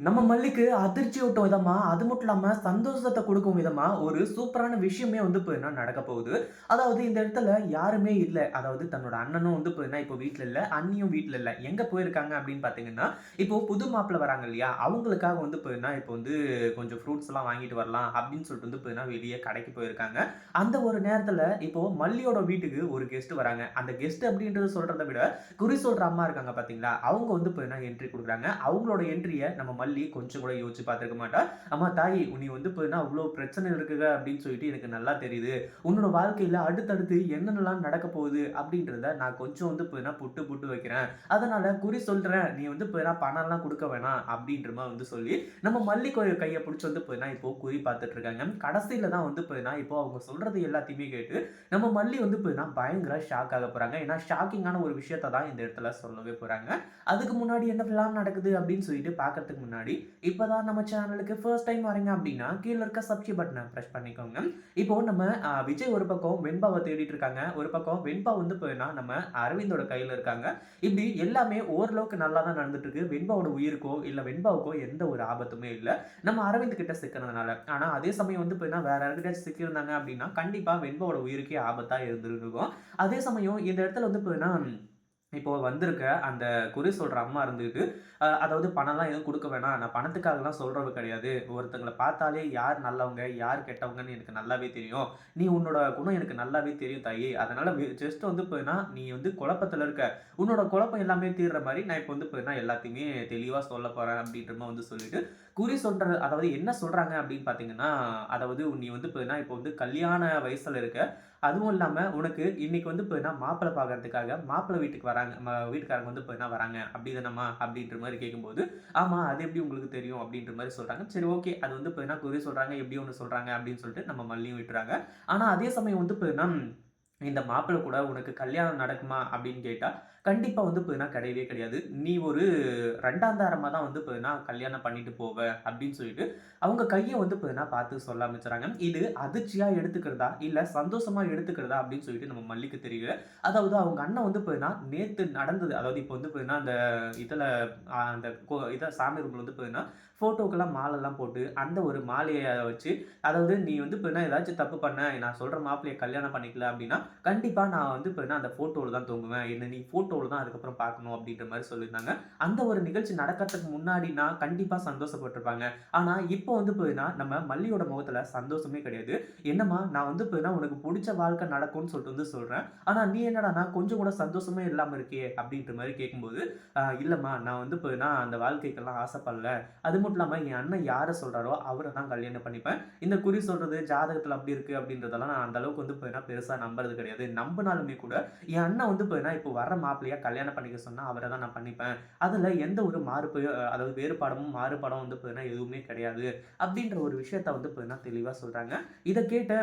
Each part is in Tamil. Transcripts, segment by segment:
நம்ம மல்லிக்கு அதிர்ச்சி ஊட்டும் விதமா, அது மட்டும் இல்லாம சந்தோஷத்தை கொடுக்கும் விதமா, ஒரு சூப்பரான விஷயமே வந்து இப்ப நடக்க போகுது. அதாவது இந்த இடத்துல யாருமே இல்லை அதாவது தன்னோட அண்ணனும் வந்து இப்ப இப்போ வீட்டில் இல்ல. அண்ணியும் வீட்டில் இல்ல. எங்க போயிருக்காங்க அப்படின்னு பார்த்தீங்கன்னா, இப்போ புது மாப்பிள்ளை வராங்க இல்லையா? அவங்களுக்காக வந்து இப்ப இப்போ வந்து கொஞ்சம் ஃப்ரூட்ஸ்லாம் வாங்கிட்டு வரலாம் அப்படின்னு சொல்லிட்டு வந்து இப்ப வெளியே கடைக்கு போயிருக்காங்க. அந்த ஒரு நேரத்துல இப்போ மல்லியோட வீட்டுக்கு ஒரு கெஸ்ட் வராங்க. அந்த கெஸ்ட் அப்படின்றத சொல்றதை விட, குறி சொல்ற அம்மா இருக்காங்க பார்த்தீங்களா? அவங்க வந்து இப்ப என்ட்ரி கொடுக்குறாங்க அவங்களோட என்ட்ரிய நம்ம மல்லி கொஞ்சம் கூட யோசிச்சு பார்த்துருக்க மாட்டா. "அம்மா தாய் நீ வந்து இப்போ என்ன அவ்வளோ பிரச்சனை இருக்குது அப்படின்னு சொல்லிட்டு எனக்கு நல்லா தெரியுது. உன்னோட வாழ்க்கையில் அடுத்தடுத்து என்னென்னலாம் நடக்க போகுது அப்படின்றத நான் கொஞ்சம் வந்து இப்ப புட்டு புட்டு வைக்கிறேன். அதனால குறி சொல்கிறேன் நீ வந்து இப்ப பணம்லாம் கொடுக்க வேணாம்." அப்படின்ற மாதிரி வந்து சொல்லி நம்ம மல்லி கொ கையை பிடிச்சி வந்து என்ன இப்போ குறி பார்த்துட்டு இருக்காங்க. கடைசியில தான் வந்து இப்ப இப்போ அவங்க சொல்றது எல்லாத்தையுமே கேட்டு நம்ம மல்லி வந்து இப்ப பயங்கர ஷாக் ஆக போகிறாங்க ஏன்னா ஷாக்கிங்கான ஒரு விஷயத்த தான் இந்த இடத்துல சொல்லவே போகிறாங்க அதுக்கு முன்னாடி என்னலாம் நடக்குது அப்படின்னு சொல்லிட்டு பார்க்கறதுக்கு முன்னாடி, முன்னாடி இப்போ தான் நம்ம சேனலுக்கு ஃபர்ஸ்ட் டைம் வரீங்க அப்படின்னா, கீழே இருக்க சப்ஸ்கிரைப் பட்டனை பிரஸ் பண்ணிக்கோங்க. இப்போ நம்ம விஜய் ஒரு பக்கம் வெண்பாவை தேடிட்டு இருக்காங்க. ஒரு பக்கம் வெண்பா வந்து இப்ப நம்ம அரவிந்தோட கையில் இருக்காங்க. இப்படி எல்லாமே ஓரளவுக்கு நல்லா தான் நடந்துட்டு இருக்கு. வெண்பாவோட உயிருக்கோ, இல்லை வெண்பாவுக்கோ எந்த ஒரு ஆபத்துமே இல்லை நம்ம அரவிந்த் கிட்ட சிக்கிறதுனால ஆனால் அதே சமயம் வந்து போயினா வேற யாருக்கிட்ட சிக்கியிருந்தாங்க அப்படின்னா, கண்டிப்பாக வெண்பாவோட உயிருக்கே ஆபத்தாக இருந்திருக்கும். அதே சமயம் இந்த இடத்துல வந்து போயினா இப்போ வந்திருக்க அந்த குறி சொல்கிற அம்மா இருந்துட்டு அதாவது பணம்லாம் எதுவும் கொடுக்க வேணாம். நான் பணத்துக்காகலாம் சொல்கிறது கிடையாது. ஒருத்தங்கள பார்த்தாலே யார் நல்லவங்க, யார் கெட்டவங்கன்னு எனக்கு நல்லாவே தெரியும். நீ உன்னோட குணம் எனக்கு நல்லாவே தெரியும் தாயி. அதனால் ஜஸ்ட் வந்து போயினா நீ வந்து குழப்பத்தில் இருக்க. உன்னோட குழப்பம் எல்லாமே தீர்ற மாதிரி நான் இப்போ வந்து போயினா எல்லாத்தையுமே தெளிவாக சொல்ல போகிறேன் அப்படின்ற மாதிரி வந்து சொல்லிட்டு, குறி சொல்கிற அதாவது என்ன சொல்கிறாங்க அப்படின்னு பார்த்தீங்கன்னா, அதாவது நீ வந்து போயினா இப்போ வந்து கல்யாண வயசில் இருக்க. அதுவும் இல்லாமல் உனக்கு இன்னைக்கு வந்து போயினா மாப்பிள்ளை பார்க்கறதுக்காக மாப்பிள்ளை வீட்டுக்கு வராங்க. நம்ம வீட்டுக்காரங்க வந்து இப்போ என்ன வராங்க. அப்படி தானம்மா? அப்படின்ற மாதிரி கேட்கும்போது, ஆமா அது எப்படி உங்களுக்கு தெரியும்? அப்படின்ற மாதிரி சொல்றாங்க. சரி ஓகே. அது வந்து இப்போ என்ன குறி சொல்றாங்க. எப்படி ஒன்று சொல்றாங்க அப்படின்னு சொல்லிட்டு நம்ம மல்லியும் விட்டுறாங்க. ஆனா அதே சமயம் வந்து இப்போ என்ன இந்த மாப்பிள்ளை கூட உனக்கு கல்யாணம் நடக்குமா? அப்படின்னு கேட்டால் கண்டிப்பாக வந்து பார்த்தீங்கன்னா கிடையவே கிடையாது. நீ ஒரு ரெண்டாந்தாரமாக தான் வந்து பார்த்தீங்கன்னா கல்யாணம் பண்ணிட்டு போவ அப்படின்னு சொல்லிட்டு, அவங்க கையை வந்து பார்த்தீங்கன்னா பார்த்து சொல்ல ஆரம்பிச்சுறாங்க. இது அதிர்ச்சியாக எடுத்துக்கிறதா? இல்லை சந்தோஷமாக எடுத்துக்கிறதா? அப்படின்னு சொல்லிட்டு நம்ம மல்லிக்கு தெரியல. அதாவது அவங்க அண்ணன் வந்து பார்த்தீங்கன்னா நேற்று நடந்தது. அதாவது இப்போ வந்து பார்த்தீங்கன்னா அந்த இதில் அந்த கோ இதை சாமி ரூமில் வந்து பார்த்தீங்கன்னா ஃபோட்டோக்கெல்லாம் மாலைலாம் போட்டு, அந்த ஒரு மாலையை வச்சு, அதாவது நீ வந்து இப்போ என்ன ஏதாச்சும் தப்பு பண்ண, நான் சொல்கிற மாப்பிள்ளைய கல்யாணம் பண்ணிக்கல அப்படின்னா, கண்டிப்பாக நான் வந்து பார்த்தீங்கன்னா அந்த ஃபோட்டோவில் தான் தொங்குவேன். என்ன நீ ஃபோட்டோவில் தான் அதுக்கப்புறம் பார்க்கணும் அப்படின்ற மாதிரி சொல்லியிருந்தாங்க. அந்த ஒரு நிகழ்ச்சி நடக்கிறதுக்கு நான் கண்டிப்பாக சந்தோஷப்பட்டிருப்பாங்க ஆனால் இப்போ வந்து போயின்னா நம்ம மல்லியோட முகத்தில் சந்தோஷமே கிடையாது. என்னம்மா நான் வந்து பார்த்தீங்கன்னா உனக்கு பிடிச்ச வாழ்க்கை நடக்கும்னு சொல்லிட்டு வந்து சொல்கிறேன் ஆனால் நீ என்னடான்னா கொஞ்சம் கூட சந்தோஷமே இல்லாமல் இருக்கே அப்படின்ற மாதிரி கேட்கும்போது, இல்லைம்மா நான் வந்து பார்த்தீங்கன்னா அந்த வாழ்க்கைக்கெல்லாம் ஆசைப்படல. அது மட்டும் இல்லாமல் என் அண்ணன் யாரை சொல்கிறாரோ அவரை தான் கல்யாணம் பண்ணிப்பேன். இந்த குறி சொல்கிறது ஜாதகத்தில் அப்படி இருக்குது அப்படின்றதெல்லாம் நான் அந்த அளவுக்கு வந்து போயினா பெருசாக நம்புறது கிடையாது. நம்புனாலுமே கூட என் அண்ணன் வந்து போயினா இப்போ வர மாப்பிள்ளையாக கல்யாணம் பண்ணிக்க சொன்னால் அவரை தான் நான் பண்ணிப்பேன். அதில் எந்த ஒரு மாறுப அதாவது வேறுபாடமும் மாறுபாடும் வந்து பார்த்தீங்கன்னா எதுவுமே கிடையாது. அப்படின்ற ஒரு விஷயத்த வந்து போயினா தெளிவாக சொல்கிறாங்க இதை கேட்ட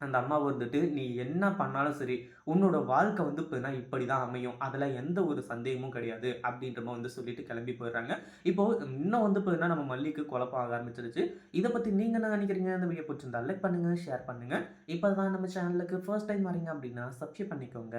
அந்த அம்மா வந்துட்டு, "நீ என்ன பண்ணாலும் சரி, உன்னோட வாழ்க்கை வந்து இப்போன்னா இப்படி தான் அமையும். அதில் எந்த ஒரு சந்தேகமும் கிடையாது." அப்படின்ற வந்து சொல்லிட்டு கிளம்பி போயிடுறாங்க. இப்போ இன்னும் வந்து பார்த்தீங்கன்னா நம்ம மல்லிக்கு குழப்பம் ஆக ஆரம்பிச்சிருச்சு. இதை பற்றி நீங்கள் என்ன நினைக்கிறீங்க? இந்த வீடியோ பிடிச்சிருந்தா லைக் பண்ணுங்க, ஷேர் பண்ணுங்கள் இப்போ தான் நம்ம சேனலுக்கு ஃபர்ஸ்ட் டைம் வரீங்க அப்படின்னா சப்ஸ்கிரைப் பண்ணிக்கோங்க.